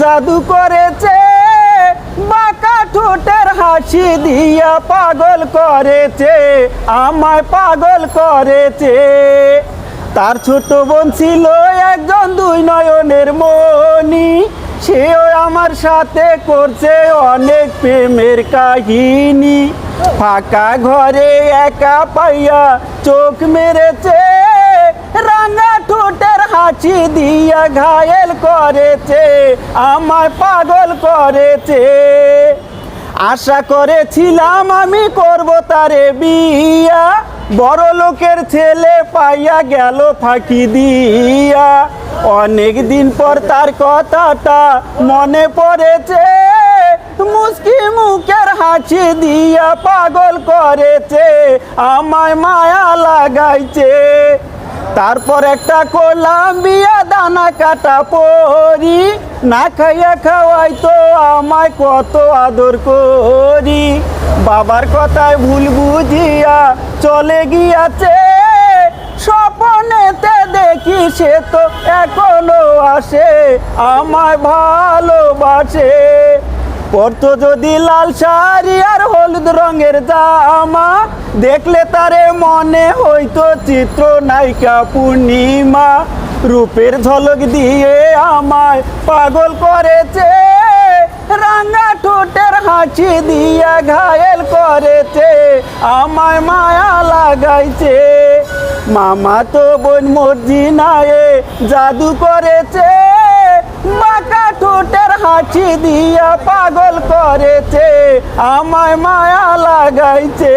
জাদু করেছে, বাঁকা ঠোঁটের হাসি দিয়া পাগল করেছে, আমায় পাগল করেছে। তার ছোট বোন ছিল একজন দুই নয়নের মনি সেও আমার সাথে করছে অনেক প্রেমের কাহিনী। ফাঁকা ঘরে একা পাইয়া চোখ মেরেছে, রাঙা ঠোঁটের হাসি দিয়া ঘায়েল করেছে আমায় পাগল করেছে। আশা করেছিলাম আমি করব তারে বিয়া। বড় লোকের ছেলে পাইয়া গেল ফাঁকি দিয়া। অনেক দিন পর তার কথাটা মনে পড়েছে। মুস্কি মুখের হাসি দিয়া পাগল করেছে। আমায় মায়া লাগাইছে। তারপর একটা করলাম বিয়া দানা কাটা পরি, না খাইয়া খাওয়াই তো আমায় কত আদর করি। বাবার কথায় ভুল বুঝিয়া চলে গিয়াছে, স্বপনেতে দেখি সে তো এখনও আসে, আমায় ভালোবাসে। পরতো যদি লাল শাড়ি আর হলুদ রঙের জামা দেখলে তারে মনে হইতো চিত্র নায়িকা পূর্ণিমা। রূপের ঝলক দিয়ে আমায় পাগল করেছে। রাঙা ঠোঁটের হাঁচি দিয়া ঘায়েল করেছে। আমায় মায়া লাগাইছে। মামা তো বোন মর্জি নায়ে জাদু করেছে। বাঁকা ঠোঁটের হাঁচি দিয়া পাগল করেছে। আমায় মায়া লাগাইছে।